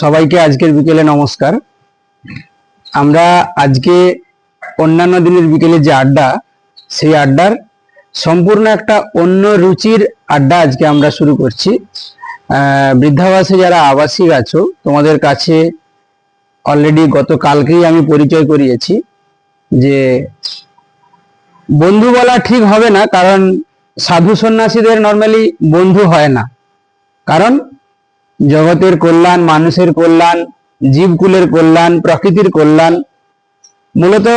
সবাইকে আজকের বিকেলে নমস্কার। আমরা আজকে অন্যান্য দিনের বিকেলে যে আড্ডা, সেই আড্ডার সম্পূর্ণ একটা অন্য রুচির আড্ডা আজকে আমরা শুরু করছি। বৃদ্ধাবাসে যারা আবাসিক আছো, তোমাদের কাছে অলরেডি গতকালকেই আমি পরিচয় করিয়েছি যে বন্ধু বলা ঠিক হবে না, কারণ সাধু সন্ন্যাসীদের নর্মালি বন্ধু হয় না। কারণ জগতের কল্যাণ, মানুষের কল্যাণ, জীবকুলের কল্যাণ, প্রকৃতির কল্যাণ। মূলত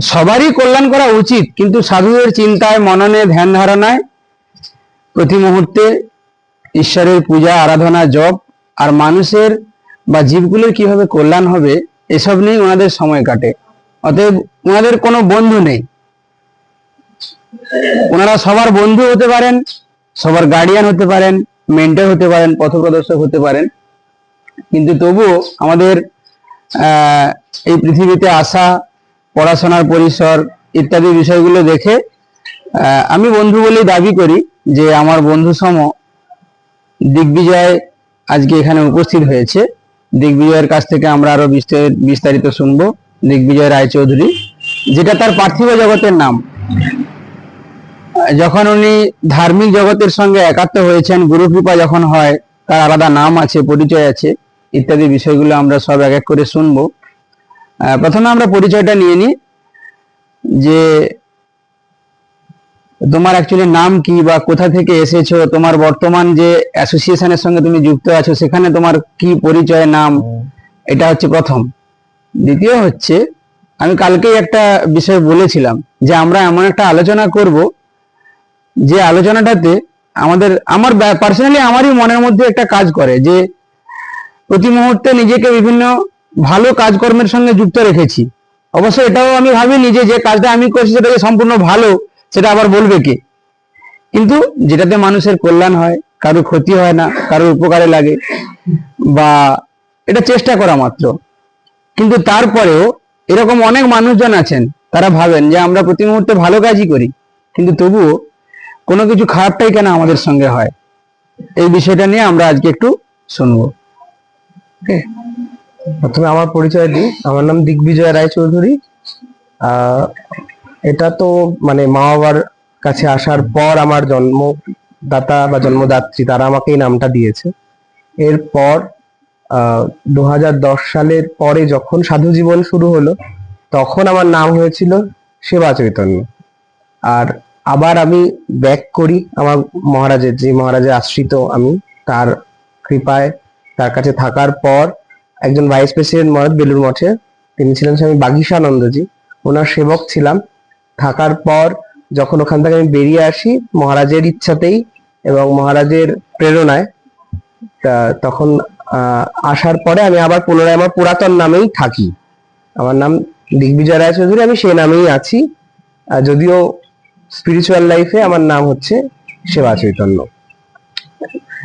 সবারই কল্যাণ করা উচিত, কিন্তু সাধুদের চিন্তায়, মননে, ধ্যান ধারণায় প্রতি মুহূর্তে ঈশ্বরের পূজা, আরাধনা, জপ আর মানুষের বা জীবগুলোর কীভাবে কল্যাণ হবে, এসব নিয়ে ওনাদের সময় কাটে। অতএব ওনাদের কোনো বন্ধু নেই। ওনারা সবার বন্ধু হতে পারেন, সবার গার্ডিয়ান হতে পারেন মেন্টর হতে পারেন, পথপ্রদর্শক হতে পারেন। কিন্তু তবুও আমাদের এই পৃথিবীতে আসা, পড়াশোনার পরিসর ইত্যাদি বিষয়গুলো দেখে আমি বন্ধু বলেই দাবি করি যে আমার বন্ধু সম দিগ্বিজয় আজকে এখানে উপস্থিত হয়েছে। দিগ্বিজয়ের কাছ থেকে আমরা আরও বিস্তার- বিস্তারিত শুনব। দিগ্বিজয় রায়চৌধুরী, যেটা তার পার্থিব জগতের নাম। যখন উনি ধার্মিক জগতের সঙ্গে একাত্ম হয়েছেন গুরু কৃপা যখন হয়, তার আলাদা নাম আছে, পরিচয় আছে, ইত্যাদি বিষয়গুলো আমরা সব এক এক করে শুনব। প্রথমে আমরা পরিচয়টা নিয়ে নিই, যে তোমার অ্যাকচুয়ালি নাম কি বা কোথা থেকে এসেছ, তোমার বর্তমান যে অ্যাসোসিয়েশনের সঙ্গে তুমি যুক্ত আছো, সেখানে তোমার কি পরিচয় নাম, এটা হচ্ছে প্রথম। দ্বিতীয় হচ্ছে, আমি কালকেই একটা বিষয় বলেছিলাম, যে আমরা এমন একটা আলোচনা করব যে আলোচনাটাতে আমাদের, আমার পার্সোনালি আমারই মনের মধ্যে একটা কাজ করে যে প্রতি মুহূর্তে নিজেকে বিভিন্ন ভালো কাজকর্মের সঙ্গে যুক্ত রেখেছি। অবশ্য এটাও আমি ভাবি নিজে যে কাজটা আমি করছি সেটা যে সম্পূর্ণ ভালো, সেটা আবার বলবে কে? কিন্তু যেটাতে মানুষের কল্যাণ হয়, কারোর ক্ষতি হয় না, কারোর উপকারে লাগে, বা এটা চেষ্টা করা মাত্র। কিন্তু তারপরেও এরকম অনেক মানুষজন আছেন, তারা ভাবেন যে আমরা প্রতি মুহূর্তে ভালো কাজই করি, কিন্তু তবুও কোনো কিছু খারাপটাই কেন আমাদের সঙ্গে হয়? এই বিষয়টা নিয়ে আমরা আজকে একটু শুনব? প্রথমে আমার পরিচয় দিই। আমার নাম দিগ্বিজয় রায়চৌধুরী। এটা তো মানে মা বাবার কাছে আসার পর আমার জন্মদাতা বা জন্মদাত্রী, তারা আমাকে এই নামটা দিয়েছে। এরপর দু হাজার দশ সালের পরে যখন সাধু জীবন শুরু হলো, তখন আমার নাম হয়েছিল সেবা চৈতন্য। আর আবার আমি ব্যাক করি আমার মহারাজের, যে মহারাজের আশ্রিত আমি, তার কৃপায়, তার কাছে থাকার পর একজন ভাইস প্রেসিডেন্ট মহারাজ বেলুর মঠে, তিনি ছিলেন স্বামী বাগীশানন্দজি, ওনার সেবক ছিলাম। থাকার পর যখন ওখান থেকে আমি বেরিয়ে আসি, মহারাজের ইচ্ছাতেই এবং মহারাজের প্রেরণায় তখন আসার পরে আমি আবার পুনরায় আমার পুরাতন নামেই থাকি। আমার নাম দিগ্বিজয় রায় চৌধুরী আমি সেই নামেই আছি। যদিও স্পিরিচুয়াল লাইফে আমার নাম হচ্ছে সেবা চৈতন্য।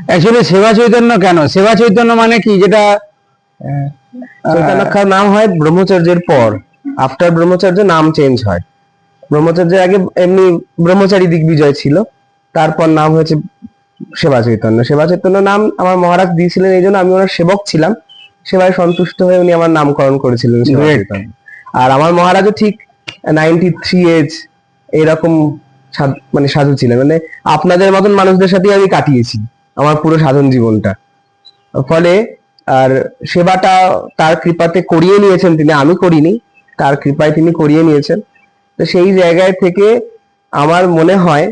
অ্যাকচুয়ালি সেবা চৈতন্য কেন? সেবা চৈতন্য মানে কি? যেটা চৈতন্যক্ষার নাম হয় ব্রহ্মচর্যের পর। আফটার ব্রহ্মচর্য নাম চেঞ্জ হয়। ব্রহ্মচর্যের আগে এমনি ব্রহ্মচারী দিগ্বিজয় ছিল। তারপর নাম হয়েছে সেবা চৈতন্য। সেবা চৈতন্য নাম আমার মহারাজ দিয়েছিলেন এই জন্য আমি ওনার সেবক ছিলাম। সেবায় সন্তুষ্ট হয়ে উনি আমার নামকরণ করেছিলেন সেবা চৈতন্য। আর আমার মহারাজও ঠিক নাইনটি থ্রি এজ এরকম মানে সাধু ছিলেন। মানে আপনাদের মতন মানুষদের সাথেই আমি কাটিয়েছি আমার পুরো সাধন জীবনটা। ফলে আর সেবাটা তার কৃপাতে করিয়ে নিয়েছেন তিনি, আমি করিনি, তার কৃপায় তিনি করিয়ে নিয়েছেন। তো সেই জায়গায় থেকে আমার মনে হয়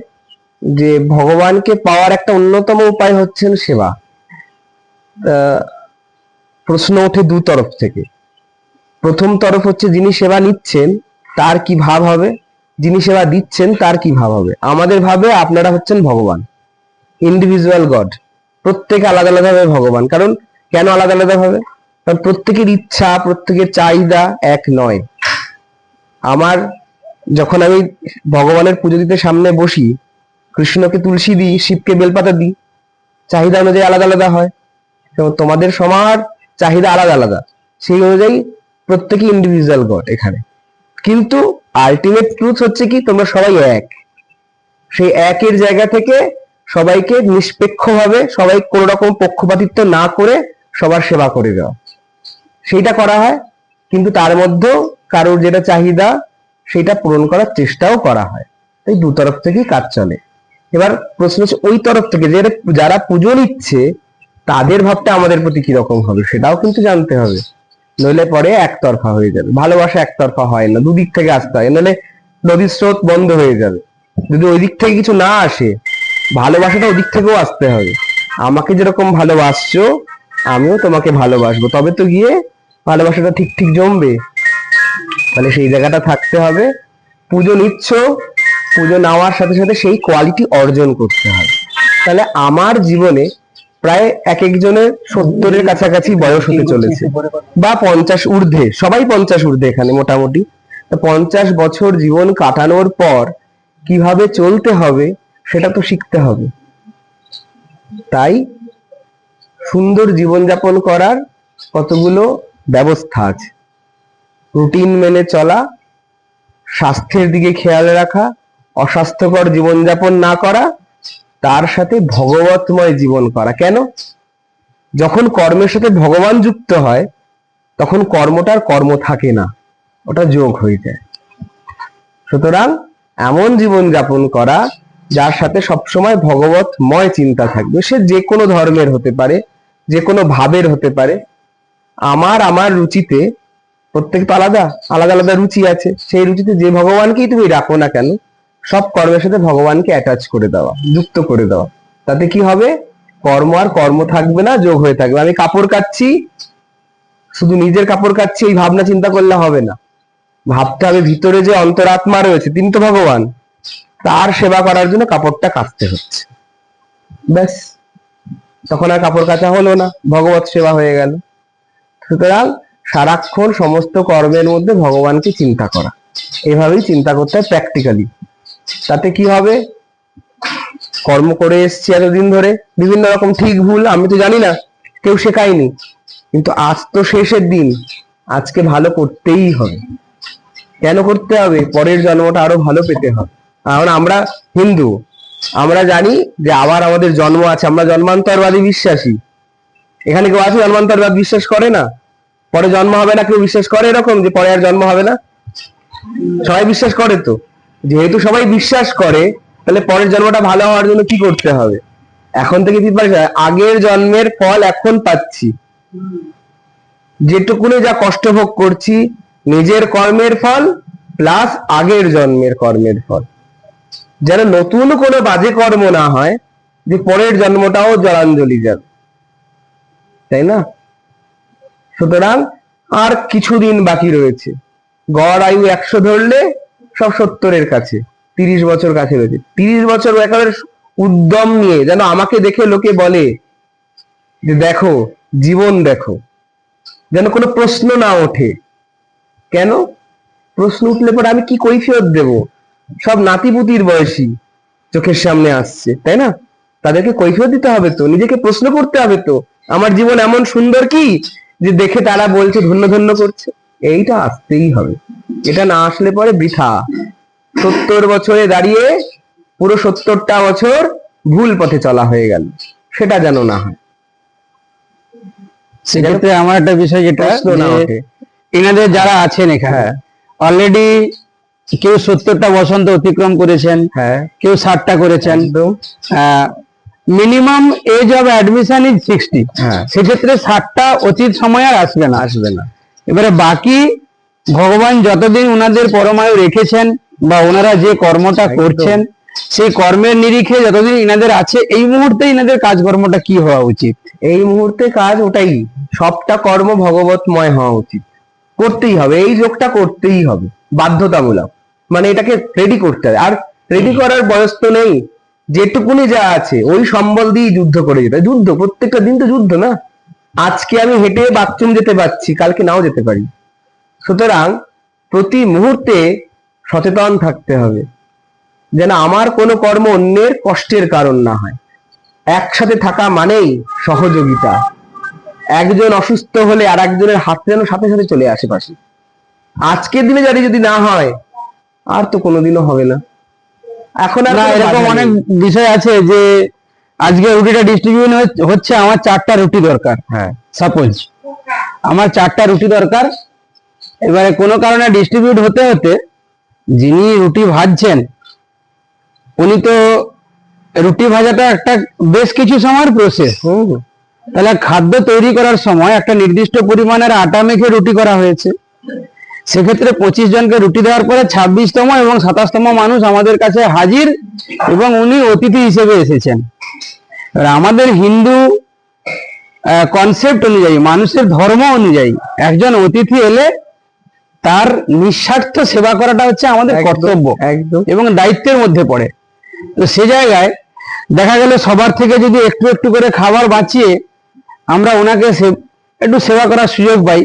যে ভগবানকে পাওয়ার একটা অন্যতম উপায় হচ্ছেন সেবা। প্রশ্ন ওঠে দু তরফ থেকে। প্রথম তরফ হচ্ছে যিনি সেবা নিচ্ছেন, তার কি ভাব হবে? যিনি সেবা দিচ্ছেন, তার কি ভাব হবে? আমাদের ভাবে আপনারা হচ্ছেন ভগবান। ইন্ডিভিজুয়াল গড প্রত্যেকে আলাদা আলাদা ভাবে ভগবান। কারণ কেন আলাদা আলাদা ভাবে কারণ প্রত্যেকের ইচ্ছা, প্রত্যেকের চাহিদা এক নয়। আমার যখন আমি ভগবানের পুজো দিতে সামনে বসি, কৃষ্ণকে তুলসী দিই, শিবকে বেলপাতা দিই, চাহিদা অনুযায়ী আলাদা আলাদা হয়। এবং তোমাদের সবার চাহিদা আলাদা আলাদা। সেই অনুযায়ী প্রত্যেকে ইন্ডিভিজুয়াল গড এখানে। কিন্তু আলটিমেট ট্রুথ হচ্ছে কি, তোমরা সবাই এক। সেই একের জায়গা থেকে সবাইকে নিষ্পেক্ষভাবে সবাই কোনো রকম পক্ষপাতিত্ব না করে সবার সেবা করে দেওয়া সেইটা করা হয়, কিন্তু তার মধ্যেও কারোর যেটা চাহিদা, সেটা পূরণ করার চেষ্টাও করা হয়। তাই দু তরফ থেকেই কাজ চলে। এবার প্রশ্ন হচ্ছে, ওই তরফ থেকে যারা পুজো নিচ্ছে, তাদের ভাবটা আমাদের প্রতি কীরকম হবে, সেটাও কিন্তু জানতে হবে। নইলে পরে একতরফা হয়ে যাবে। ভালোবাসা একতরফা হয় না, দুদিক থেকে আসতে হয়, নইলে নদীর স্রোত বন্ধ হয়ে যাবে। যদি ওই দিক থেকে কিছু না আসে, ভালোবাসাটা ওদিক থেকেও আসতে হবে। আমাকে যেরকম ভালোবাসছো, আমিও তোমাকে ভালোবাসবো। তবে তো গিয়ে ভালোবাসাটা ঠিক ঠিক জমবে। তাহলে সেই জায়গাটা থাকতে হবে। পুজো নিচ্ছ, পুজো নেওয়ার সাথে সাথে সেই কোয়ালিটি অর্জন করতে হবে। তাহলে আমার জীবনে প্রায় এক একজনের সত্তরের কাছাকাছি বয়স হতে চলেছে। বা পঞ্চাশ ঊর্ধ্বে, সবাই পঞ্চাশ ঊর্ধ্বে এখানে মোটামুটি। পঞ্চাশ বছর জীবন কাটানোর পর কীভাবে চলতে হবে সেটা তো শিখতে হবে। তাই সুন্দর জীবনযাপন করার কতগুলো ব্যবস্থা আছে। রুটিন মেনে চলা, স্বাস্থ্যের দিকে খেয়াল রাখা, অস্বাস্থ্যকর জীবনযাপন না করা তার সাথে ভগবতময় জীবন করা। কেন? যখন কর্মের সাথে ভগবান যুক্ত হয়, তখন কর্মটার কর্ম থাকে না। ওটা যোগ হয়ে যায়। সুতরাং এমন জীবন যাপন করা, যার সাথে সবসময় ভগবতময় চিন্তা থাকবে। সে যে কোনো ধর্মের হতে পারে, যে কোনো ভাবের হতে পারে। আমার আমার রুচিতে প্রত্যেক তো আলাদা আলাদা আলাদা রুচি আছে। সেই রুচিতে যে ভগবানকেই তুমি রাখো না কেন সব কর্মের সাথে ভগবানকে অ্যাটাচ করে দেওয়া, যুক্ত করে দেওয়া। তাতে কি হবে? কর্ম আর কর্ম থাকবে না, যোগ হয়ে থাকবে। আমি কাপড় কাচ্ছি শুধু নিজের কাপড় কাচ্ছি এই ভাবনা চিন্তা করলে হবে না। ভাবতে হবে ভিতরে যে অন্তরাত্মা রয়েছে, তিনি তো ভগবান। তার সেবা করার জন্য কাপড়টা কাচতে হচ্ছে। ব্যাস। তখন আর কাপড় কাচা হলো না, ভগবত সেবা হয়ে গেল। সুতরাং সারাক্ষণ সমস্ত কর্মের মধ্যে ভগবানকে চিন্তা করা। এভাবেই চিন্তা করতে হয় প্র্যাকটিক্যালি তাতে কি হবে? কর্ম করে এসছি এতদিন ধরে, বিভিন্ন রকম ঠিক ভুল, আমি তো জানি না, কেউ শেখায়নি। কিন্তু আজ তো শেষের দিন, আজকে ভালো করতেই হবে। কেন করতে হবে? পরের জন্মটা আরও ভালো পেতে হবে। কারণ আমরা হিন্দু, আমরা জানি যে আবার আমাদের জন্ম আছে, আমরা জন্মান্তরবাদী বিশ্বাসী। এখানে কেউ আছে জন্মান্তরবাদ বিশ্বাস করে না? পরে জন্ম হবে না, কেউ বিশ্বাস করে এরকম যে পরে আর জন্ম হবে না? সবাই বিশ্বাস করে তো। যেহেতু সবাই বিশ্বাস করে, তাহলে পরের জন্মটা ভালো হওয়ার জন্য কি করতে হবে? এখন থেকে আগের জন্মের ফল এখন পাচ্ছি। যেটুকুনি যা কষ্ট ভোগ করছি, নিজের কর্মের ফল প্লাস আগের জন্মের কর্মের ফল। যেন নতুন কোনো বাজে কর্ম না হয়, যে পরের জন্মটাও জলাঞ্জলি যাবে। তাই না? সুতরাং আর কিছুদিন বাকি রয়েছে। গড় আয়ু একশো ধরলে সব সত্তরের কাছে, তিরিশ বছর কাছে রয়েছে। তিরিশ বছর একেবারে উদ্যম নিয়ে যেন আমাকে দেখে লোকে বলে যে দেখো, জীবন দেখো। যেন কোনো প্রশ্ন না ওঠে। কেন? প্রশ্ন উঠলে পরে আমি কি কৈফিয়ত দেব? সব নাতিপুতির বয়সী চোখের সামনে আসছে, তাই না? তাদেরকে কৈফিয়ত দিতে হবে তো, নিজেকে প্রশ্ন করতে হবে তো। আমার জীবন এমন সুন্দর কি? যে দেখে তারা বলছে, ধন্য ধন্য করছে। এইটা আসতেই হবে। এটা না আসলে পরে বৃথা। সত্তর বছরে দাঁড়িয়ে পুরো সত্তরটা বছর ভুল পথে চলা হয়ে গেল। সেটা যেন না হয়। সেক্ষেত্রে আমার একটা বিষয় যেটা এনাদের যারা আছেন এখানে হ্যাঁ। অলরেডি কেউ সত্তরটা বসন্ত অতিক্রম করেছেন হ্যাঁ। কেউ ষাটটা করেছেন। Minimum age of admission is sixty হ্যাঁ। সেক্ষেত্রে ষাটটা অতীত সময় আর আসবে না। আসবে না। এবারে বাকি ভগবান যতদিন ওনাদের পরমায়ু রেখেছেন বা ওনারা যে কর্মটা করছেন সেই কর্মের নিরিখে যতদিন ইনাদের আছে এই মুহূর্তে ইনাদের কাজকর্মটা কি হওয়া উচিত? এই মুহূর্তে কাজ ওটাই। সবটা কর্ম ভগবতময় হওয়া উচিত। করতেই হবে। এই যোগটা করতেই হবে। বাধ্যতামূলক। মানে এটাকে রেডি করতে হবে। আর রেডি করার বয়স তো নেই। যেটুকুনি যা আছে ওই সম্বল দিয়েই যুদ্ধ করে যেতে যুদ্ধ প্রত্যেকটা দিন তো যুদ্ধ না? আজকে আমি হেঁটে বাথরুম যেতে পারছি কালকে নাও যেতে পারি। সুতরাং প্রতি মুহূর্তে সচেতন থাকতে হবে যেন আমার কোনো কর্ম অন্যের কষ্টের কারণ না হয়। একসাথে থাকা মানেই সহযোগিতা। একজন অসুস্থ হলে আর একজনের হাত যেন সাথে সাথে চলে আসে পাশে। আজকের দিনে যদি যদি না হয় আর তো কোনোদিনও হবে না। এখন আর এরকম অনেক বিষয় আছে যে আজকে রুটিটা ডিস্ট্রিবিউশন হচ্ছে আমার চারটা রুটি দরকার। হ্যাঁ। সাপোজ আমার চারটা রুটি দরকার এবারে কোনো কারণে ডিস্ট্রিবিউট হতে হতে যিনি রুটি ভাজছেন উনি তো রুটি ভাজাটা একটা বেশ কিছু সময়ের প্রসেস তাহলে খাদ্য তৈরি করার সময় একটা নির্দিষ্ট পরিমাণের আটা মেখে রুটি করা হয়েছে। সেক্ষেত্রে পঁচিশ জনকে রুটি দেওয়ার পরে ছাব্বিশতম এবং সাতাশতম মানুষ আমাদের কাছে হাজির এবং উনি অতিথি হিসেবে এসেছেন। এবার আমাদের হিন্দু কনসেপ্ট অনুযায়ী মানুষের ধর্ম অনুযায়ী একজন অতিথি এলে তার নিঃস্বার্থ সেবা করাটা হচ্ছে আমাদের কর্তব্য এবং দায়িত্বের মধ্যে পড়ে। তো সে জায়গায় দেখা গেল সবার থেকে যদি একটু একটু করে খাবার বাঁচিয়ে আমরা ওনাকে একটু সেবা করার সুযোগ পাই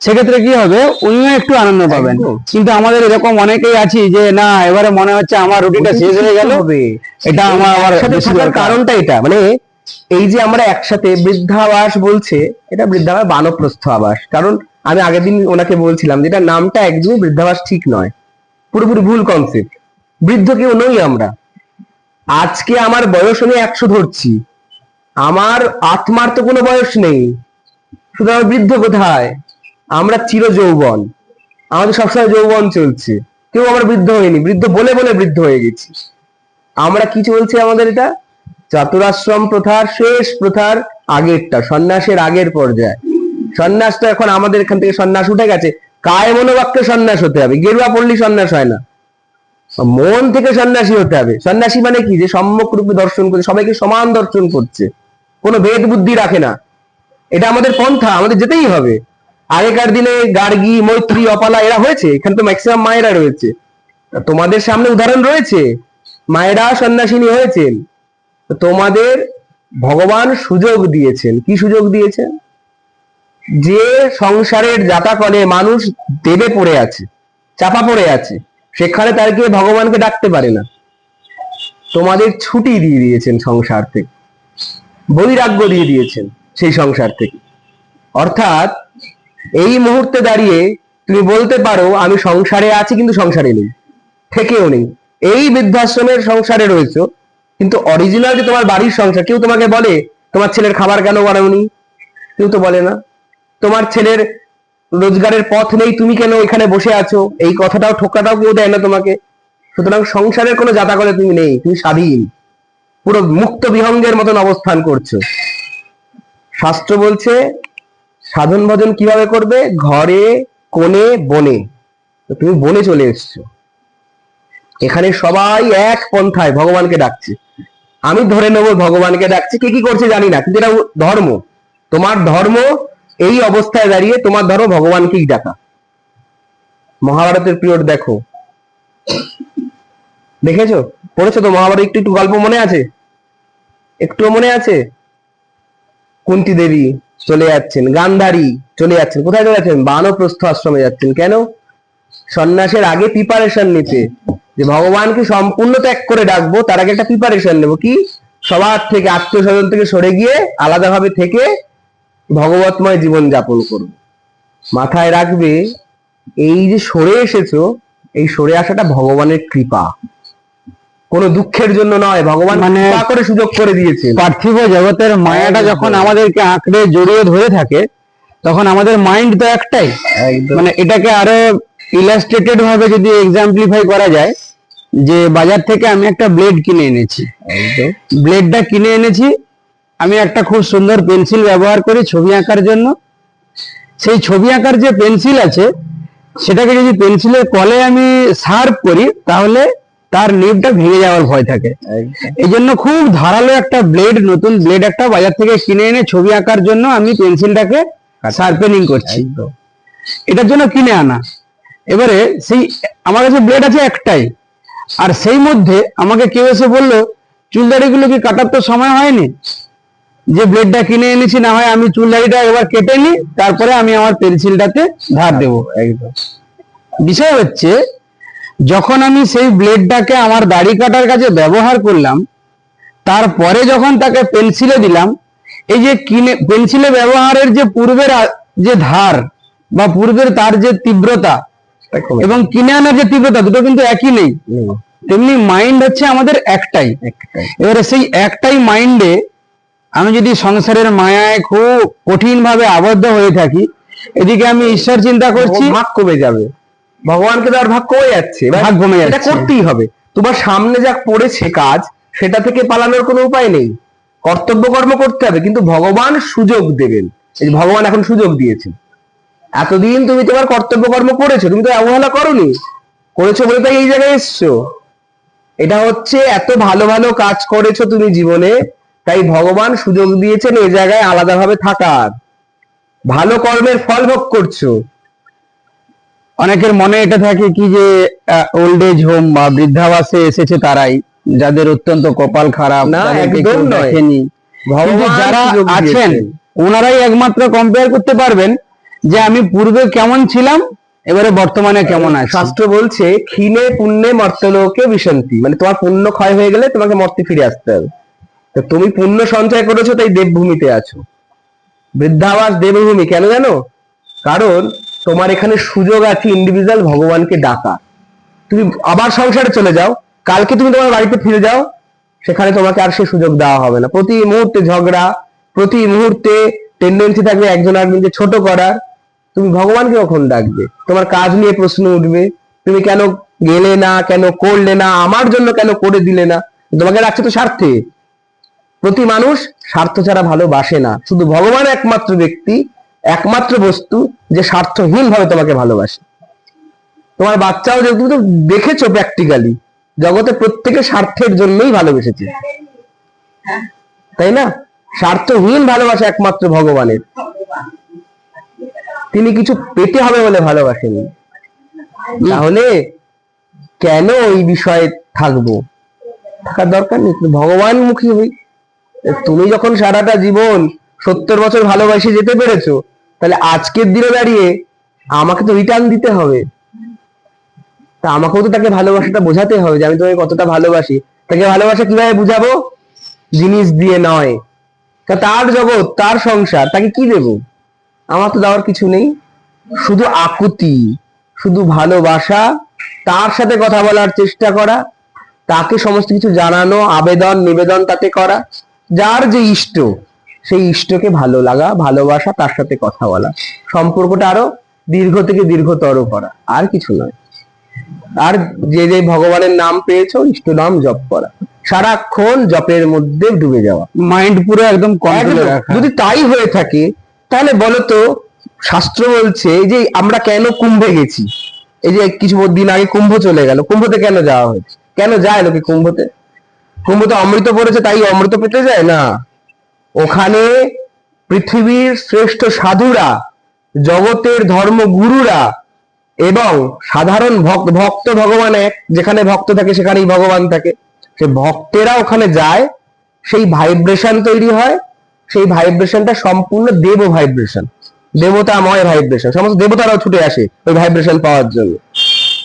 সেক্ষেত্রে কি হবে? উনিও একটু আনন্দ পাবেন। কিন্তু আমাদের এরকম অনেকেই আছি যে না এবারে মনে হচ্ছে আমার রুটিটা শেষ হয়ে গেল। এটা আমার আবার। কারণটা এটা। মানে এই যে আমরা একসাথে বৃদ্ধাবাস বলছে এটা বৃদ্ধাবাস বানপ্রস্থ আবাস। কারণ আমি আগের দিন ওনাকে বলছিলাম যেটা নামটা একদমই বৃদ্ধাবাস ঠিক নয়। পুরোপুরি ভুল কনসেপ্ট বৃদ্ধ কেউ নই আমরা। আজকে আমার বয়স আমি একশো ধরছি। আমার আত্মার তো কোনো বয়স নেই। শুধু আমার বৃদ্ধ কোথায়? আমরা চির যৌবন আমাদের সবসময় যৌবন চলছে। কেউ আমরা বৃদ্ধ হয়নি। বৃদ্ধ বলে বলে বৃদ্ধ হয়ে গেছি। আমরা কি চলছে আমাদের এটা? চাতুরাশ্রম প্রথার শেষ প্রথার আগেরটা, সন্ন্যাসের আগের পর্যায়ে। সন্ন্যাসটা এখন আমাদের এখান থেকে সন্ন্যাস উঠে গেছে। কায় মনোবাক্যে সন্ন্যাস হতে হবে, গেরুয়া পড়লি সন্ন্যাস হয় না। মন থেকে সন্ন্যাসী হতে হবে। সন্ন্যাসী মানে কি? যে সম্যক রূপে দর্শন করছে, সবাইকে সমান দর্শন করছে। কোনো ভেদ বুদ্ধি রাখে না। এটা আমাদের পন্থা, আমাদের যেতেই হবে। আগেকার দিনে গার্গী, মৈত্রী, অপালা এরা হয়েছে, এখানে তো ম্যাক্সিমাম মায়েরা রয়েছে। তোমাদের সামনে উদাহরণ রয়েছে, মায়েরা সন্ন্যাসিনী হয়েছেন। তোমাদের ভগবান সুযোগ দিয়েছেন। কি সুযোগ দিয়েছেন? যে সংসারের জাতাকলে মানুষ দেবে পড়ে আছে, চাপা পড়ে আছে, সেখানে তার গিয়ে ভগবানকে ডাকতে পারে না। তোমাদের ছুটি দিয়ে দিয়েছেন সংসার থেকে, বৈরাগ্য দিয়ে দিয়েছেন সেই সংসার থেকে। অর্থাৎ এই মুহূর্তে দাঁড়িয়ে তুমি বলতে পারো, আমি সংসারে আছি কিন্তু সংসারে নেই, থেকেও নেই। এই বৃদ্ধাশ্রমের সংসারে রয়েছে, কিন্তু অরিজিনাল যে তোমার বাড়ির সংসার, কেউ তোমাকে বলে, তোমার ছেলের খাবার কেন বানাওনি? কেউ তো বলে না। তোমার ছেলের রোজগারের পথ নেই, তুমি কেন এখানে বসে আছো? এই কথাটাও ঠোকাটাও কেউ দেয় না তোমাকে। সুতরাং সংসারের কোনো জাতা করে তুমি নেই, তুমি স্বাধীন। পুরো মুক্ত বিহঙ্গের মতন অবস্থান করছ। শাস্ত্র বলছে, সাধন ভজন কীভাবে করবে? ঘরে, কোণে, বনে। তুমি বনে চলে এসছো। এখানে সবাই এক পন্থায় ভগবানকে ডাকছে। আমি ধরে নেব ভগবানকে ডাকছি। কে কি করছে জানি না, কিন্তু এটা ধর্ম। তোমার ধর্ম এই অবস্থায় দাঁড়িয়ে তোমার ধর্ম ভগবানকেই ডাকা মহাভারতের পিরিয়ড দেখো। দেখেছ? পড়েছো তো? মহাভারত একটু একটু গল্প মনে আছে? একটু মনে আছে? কুন্তি দেবী চলে যাচ্ছেন, গান্ধারী চলে যাচ্ছেন। কোথায় চলে যাচ্ছেন? বানপ্রস্থ আশ্রমে যাচ্ছেন। কেন? সন্ন্যাসের আগে প্রিপারেশন নিতে। যে ভগবানকে সম্পূর্ণ ত্যাগ করে ডাকবো, তার আগে একটা প্রিপারেশন নেব। কি? সবার থেকে আত্মীয় স্বজন থেকে সরে গিয়ে আলাদাভাবে থেকে ভগবতময় জীবন যাপন করব। মাথায় রাখবে এই যে সরে এসেছ এই সরে আসাটা ভগবানের কৃপা। কোনো দুঃখের জন্য নয় ভগবান মানে- করে সুযোগ করে দিয়েছেন পার্থিব জগতের মায়াটা যখন আমাদেরকে আঁকড়ে জড়িয়ে ধরে থাকে তখন আমাদের মাইন্ড তো একটাই। মানে এটাকে আরও ইলাস্ট্রেটেড ভাবে যদি এক্সাম্পলিফাই করা যায় যে বাজার থেকে আমি একটা ব্লেড কিনে এনেছি। ব্লেডটা কিনে এনেছি আমি একটা খুব সুন্দর পেন্সিল ব্যবহার করি ছবি আঁকার জন্য। সেই ছবি আঁকার যে পেন্সিল আছে সেটাকে যদি পেন্সিলের কলে আমি শার্প করি তাহলে তার নিবটা ভেঙে যাওয়ার ভয় থাকে। এই জন্য খুব ধারালো একটা ব্লেড নতুন ব্লেড একটা বাজার থেকে কিনে এনে ছবি আঁকার জন্য আমি পেন্সিলটাকে শার্পেনিং করছি। এটার জন্য কিনে আনা। এবারে সেই আমার কাছে ব্লেড আছে একটাই। আর সেই মধ্যে আমাকে কেউ এসে বলল চুলদাড়িগুলো কি কাটার তো সময় হয়নি? যে ব্লেডটা কিনে এনেছি না হয় আমি চুলদাড়িটা এবার কেটে নি তারপরে আমি আমার পেন্সিলটাতে ধার দেবো। একদম। বিষয় হচ্ছে যখন আমি সেই ব্লেডটাকে আমার দাড়ি কাটার কাছে ব্যবহার করলাম তারপরে যখন তাকে পেন্সিলে দিলাম এই যে কিনে পেন্সিলে ব্যবহারের যে পূর্বের যে ধার বা পূর্বের তার যে তীব্রতা এবং কিনে আনার যে তীব্রতা দুটো কিন্তু একই নেই। তেমনি মাইন্ড হচ্ছে আমাদের একটাই। এবারে সেই একটাই মাইন্ডে আমি যদি সংসারের মায়ায় খুব কঠিন ভাবে আবদ্ধ হয়ে থাকি এদিকে আমি ঈশ্বর চিন্তা করছি। ভাগ কমে যাবে। ভগবানকে তো আর ভাগ কমে যাচ্ছে। ভাগ কমে যাচ্ছে। করতেই হবে। তোমার সামনে যা পড়েছে কাজ সেটা থেকে পালানোর কোনো উপায় নেই। কর্তব্য কর্ম করতে হবে কিন্তু ভগবান সুযোগ দেবেন। এই ভগবান এখন সুযোগ দিয়েছেন। এতদিন তুমি তোমার কর্তব্য কর্ম করেছ তুমি তো অবহেলা করনি। করেছ বলে তাই এই জায়গায় এসছো। এটা হচ্ছে এত ভালো ভালো কাজ করেছ তুমি জীবনে তাই ভগবান সুযোগ দিয়েছেন এই জায়গায় আলাদাভাবে থাকার। ভালো কর্মের ফল ভোগ করছ। অনেকের মনে এটা থাকে কি যে ওল্ড এজ হোম বা বৃদ্ধাবাসে এসেছে তারাই যাদের অত্যন্ত কপাল খারাপ না, একদম। দেখেনি। যারা আছেন ওনারাই একমাত্র কম্পেয়ার করতে পারবেন যে আমি পূর্বে কেমন ছিলাম এবারে বর্তমানে কেমন আছে। শাস্ত্র বলছে ক্ষীণে পুণ্যে মর্তলোকে বিশান্তি মানে তোমার পুণ্য ক্ষয় হয়ে গেলে তোমাকে মর্তে ফিরে আসতে হবে। তো তুমি পুণ্য সঞ্চয় করেছ, তাই দেবভূমিতে আছো। বৃদ্ধাবাস দেবভূমি, কেন জানো? কারণ তোমার এখানে সুযোগ আছে ইন্ডিভিজুয়াল ভগবানকে ডাকা। তুমি আবার সংসারে চলে যাও, কালকে তুমি তোমার বাড়িতে ফিরে যাও, সেখানে তোমাকে আর সে সুযোগ দেওয়া হবে না। প্রতি মুহূর্তে ঝগড়া, প্রতি মুহূর্তে টেন্ডেন্সি থাকবে একজন আরেকজনকে ছোট করার। তুমি ভগবানকে কখন ডাকবে? তোমার কাজ নিয়ে প্রশ্ন উঠবে, তুমি কেন গেলে না, কেন করলে না, আমার জন্য কেন করে দিলে না? তোমাকে রাখছে তো স্বার্থে। প্রতি মানুষ স্বার্থ ছাড়া ভালোবাসে না। শুধু ভগবান একমাত্র ব্যক্তি, একমাত্র বস্তু যে স্বার্থহীন ভাবে তোমাকে ভালোবাসে। তোমার বাচ্চাও যে তুমি তো দেখেছ প্র্যাকটিক্যালি জগতে প্রত্যেকে স্বার্থের জন্যই ভালোবেসেছে। তাই না? স্বার্থহীন ভালোবাসা একমাত্র ভগবানের। তিনি কিছু পেতে হবে বলে ভালোবাসেনি। তাহলে কেন ওই বিষয়ে থাকব? থাকার দরকার নেই। ভগবান মুখী হই। তুমি যখন সারাটা জীবন সত্তর বছর ভালোবাসে যেতে পেরেছ, তাহলে আজকের দিনে দাঁড়িয়ে আমাকে তো রিটার্ন দিতে হবে। তা আমাকেও তো তাকে ভালোবাসাটা বোঝাতে হবে যে আমি তোমাকে কতটা ভালোবাসি। তাকে ভালোবাসা কীভাবে বুঝাবো? জিনিস দিয়ে নয়। তা তার জগৎ, তার সংসার, তাকে কি দেবো? আমার তো দেওয়ার কিছু নেই। শুধু আকুতি, শুধু ভালোবাসা, তার সাথে কথা বলার চেষ্টা করা, তাকে সমস্ত কিছু জানানো, আবেদন, নিবেদন তাতে করা। যার যে ইষ্ট সেই ইষ্টকে ভালো লাগা ভালোবাসা তার সাথে কথা বলা। সম্পর্কটা আরও দীর্ঘ থেকে দীর্ঘতর করা আর কিছু নয়। আর যে যে ভগবানের নাম পেয়েছ ইষ্ট নাম জপ করা। সারাক্ষণ জপের মধ্যে ডুবে যাওয়া। মাইন্ড পুরো একদম যদি তাই হয়ে থাকে তাহলে বলতো শাস্ত্র বলছে যে আমরা কেন কুম্ভে গেছি? এই যে কিছু দিন আগে কুম্ভ চলে গেল। কুম্ভতে কেন যাওয়া হয়েছে? কেন যায় লোকে কুম্ভতে? কুম্ভতে অমৃত পড়েছে, তাই অমৃত পেতে যায়? না। ওখানে পৃথিবীর শ্রেষ্ঠ সাধুরা, জগতের ধর্মগুরুরা এবং সাধারণ ভক্ত ভক্ত ভগবান এক, যেখানে ভক্ত থাকে সেখানেই ভগবান থাকে। সে ভক্তেরা ওখানে যায়, সেই ভাইব্রেশন তৈরি হয়, সেই ভাইব্রেশনটা সম্পূর্ণ দেব ভাইব্রেশন দেবতাময় ভাইব্রেশন সমস্ত দেবতারাও ছুটে আসে ওই ভাইব্রেশন পাওয়ার জন্য।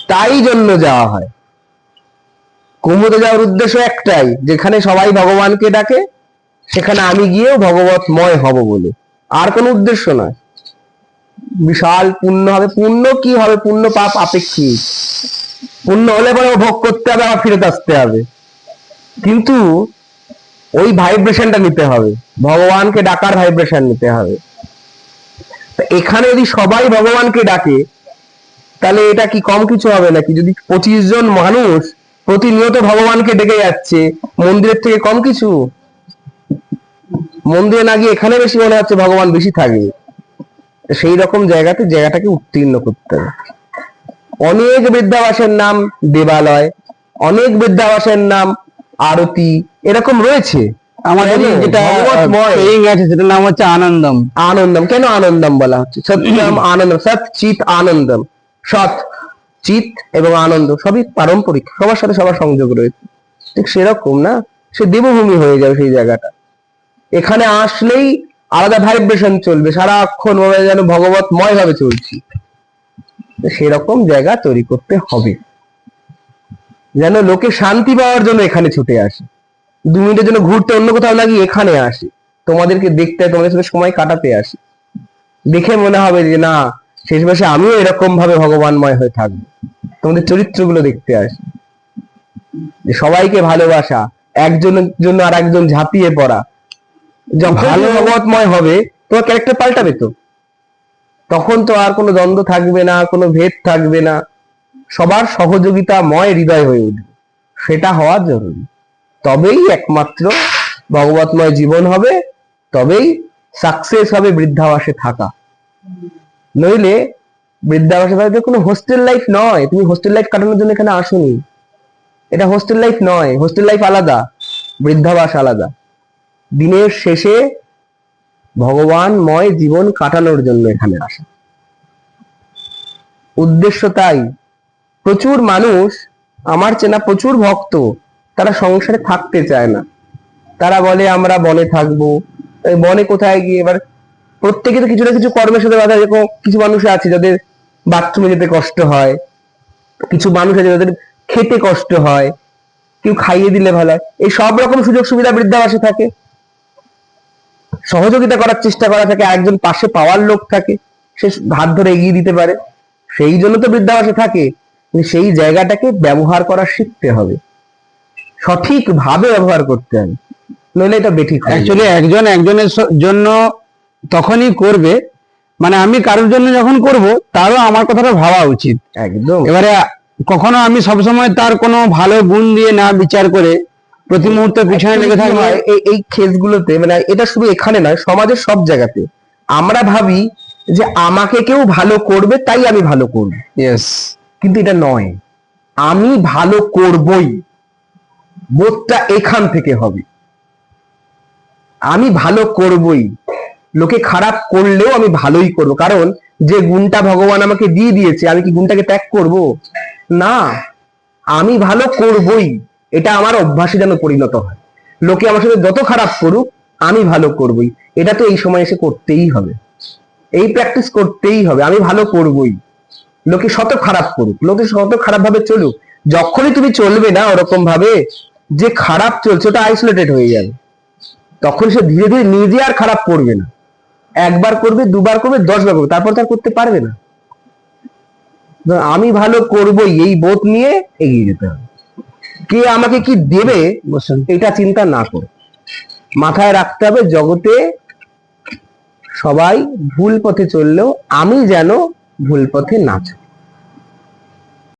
তাই জন্য যাওয়া হয়। কুম্ভতে যাওয়ার উদ্দেশ্য একটাই, যেখানে সবাই ভগবানকে ডাকে, সেখানে আমি গিয়েও ভগবতময় হব বলে। আর কোনো উদ্দেশ্য নয়। বিশাল পুণ্য হবে। পুণ্য কি হবে? পুণ্য পাপ আপেক্ষিক। পুণ্য হলে পরে ভোগ করতে হবে, আবার ফেরত আসতে হবে। কিন্তু ওই ভাইব্রেশনটা নিতে হবে। ভগবানকে ডাকার ভাইব্রেশন নিতে হবে। এখানে যদি সবাই ভগবানকে ডাকে, তাহলে এটা কি কম কিছু হবে নাকি? যদি পঁচিশ জন মানুষ প্রতিনিয়ত ভগবানকে ডেকে যাচ্ছে। মন্দিরের থেকে কম কিছু? মন্দিরে না গিয়ে এখানে বেশি মনে হচ্ছে ভগবান বেশি থাকবে। তো সেই রকম জায়গাতে জায়গাটাকে উত্তীর্ণ করতে হবে। অনেক বৃদ্ধাবাসের নাম দেবালয় অনেক বৃদ্ধাবাসের নাম আরতি এরকম রয়েছে। আমাদের যেটা আছে সেটার নাম হচ্ছে আনন্দম। আনন্দম। কেন আনন্দম বলা হচ্ছে? সত্যম আনন্দম সৎ চিত আনন্দম। সৎ চিত এবং আনন্দ, সবই পারম্পরিক, সবার সাথে সবার সংযোগ রয়েছে। ঠিক সেরকম না? সে দেবভূমি হয়ে যাবে সেই জায়গাটা। এখানে আসলেই আলাদা ভাইব্রেশন চলবে, সারাক্ষণ মনে যেন ভগবতময় ভাবে চলছি। সেরকম জায়গা তৈরি করতে হবে। যেন লোকে শান্তি পাওয়ার জন্য এখানে ছুটে আসে। দু মিনিটের জন্য ঘুরতে অন্য কোথাও গিয়ে এখানে আসে। তোমাদেরকে দেখতে, তোমাদের সাথে সময় কাটাতে আসি। দেখে মনে হবে যে না শেষ মাসে আমিও এরকম ভাবে ভগবানময় হয়ে থাকব। তোমাদের চরিত্রগুলো দেখতে আসি। যে সবাইকে ভালোবাসা একজনের জন্য আর একজন ঝাঁপিয়ে পড়া। যখন ভালো ভালো- ভগবতময় হবে তোমার ক্যারেক্টার পাল্টাবে তো। তখন তো আর কোনো দ্বন্দ্ব থাকবে না কোনো ভেদ থাকবে না। সবার সহযোগিতাময় হৃদয় হয়ে উঠবে। সেটা হওয়া জরুরি। তবেই একমাত্র ভগবতময় জীবন হবে তবেই সাকসেস হবে বৃদ্ধাবাসে থাকা। নইলে বৃদ্ধাবাসে কোনো হোস্টেল লাইফ নয়। তুমি হোস্টেল লাইফ কাটানোর জন্য এখানে আসোনি। এটা হোস্টেল লাইফ নয়। হোস্টেল লাইফ আলাদা। বৃদ্ধাবাস আলাদা। দিনের শেষে ভগবানময় জীবন কাটানোর জন্য এখানে আসা। উদ্দেশ্য তাই। প্রচুর মানুষ, আমার চেনা প্রচুর ভক্ত, তারা সংসারে থাকতে চায় না। তারা বলে, আমরা বনে থাকব। বনে কোথায় গিয়ে? এবার প্রত্যেকে তো কিছু না কিছু কর্মের সাথে বাধা যেরকম কিছু মানুষ আছে যাদের বাথরুমে যেতে কষ্ট হয়। কিছু মানুষ আছে যাদের খেতে কষ্ট হয়। কেউ খাইয়ে দিলে ভালো হয়। এই সব রকম সুযোগ সুবিধা বৃদ্ধাবাসে থাকে। সহযোগিতা করার চেষ্টা করা থাকে। একজন পাশে পাওয়ার লোক থাকে। সে হাত ধরে এগিয়ে দিতে পারে। সেই জন্য তো বৃদ্ধাবাসে থাকে। সেই জায়গাটাকে ব্যবহার করা শিখতে হবে। সঠিক ভাবে ব্যবহার করতে হবে। নইলে এটা বেঠিক একজন একজনের জন্য তখনই করবে। মানে আমি কারোর জন্য যখন করব তারও আমার কথাটা ভাবা উচিত। একদম। এবারে কখনো আমি সবসময় তার কোনো ভালো গুণ দিয়ে না বিচার করে প্রতি মুহূর্তে পিছনে লেগে এই এই কেসগুলোতে মানে এটা শুধু এখানে নয় সমাজের সব জায়গাতে। আমরা ভাবি যে আমাকে কেউ ভালো করবে তাই আমি ভালো করব। ইয়েস কিন্তু এটা নয়। আমি ভালো করবই। বোধটা এখান থেকে হবে। আমি ভালো করবই। লোকে খারাপ করলেও আমি ভালোই করব। কারণ যে গুণটা ভগবান আমাকে দিয়ে দিয়েছে, আমি কি গুণটাকে ত্যাগ করব? না, আমি ভালো করবই। এটা আমার অভ্যাসে যেন পরিণত হয়। লোকে আমার সাথে যত খারাপ করুক, আমি ভালো করবই। এটা তো এই সময় এসে করতেই হবে। এই প্র্যাকটিস করতেই হবে। আমি ভালো করবই। লোকে শত খারাপ করুক, লোকে শত খারাপ ভাবে চলুক। যখনই তুমি চলবে না ওরকম ভাবে যে খারাপ চলছে ওটা আইসোলেটেড হয়ে যাবে। তখন সে ধীরে ধীরে নিজে আর খারাপ করবে না। একবার করবে দুবার করবে দশবার করবে তারপর তার করতে পারবে না। আমি ভালো করব এই বোধ নিয়ে এগিয়ে যেতে হবে। কে আমাকে কি দেবে এটা চিন্তা না করে। মাথায় রাখতে হবে জগতে সবাই ভুল পথে চললেও আমি যেন ভুল পথে না চলি।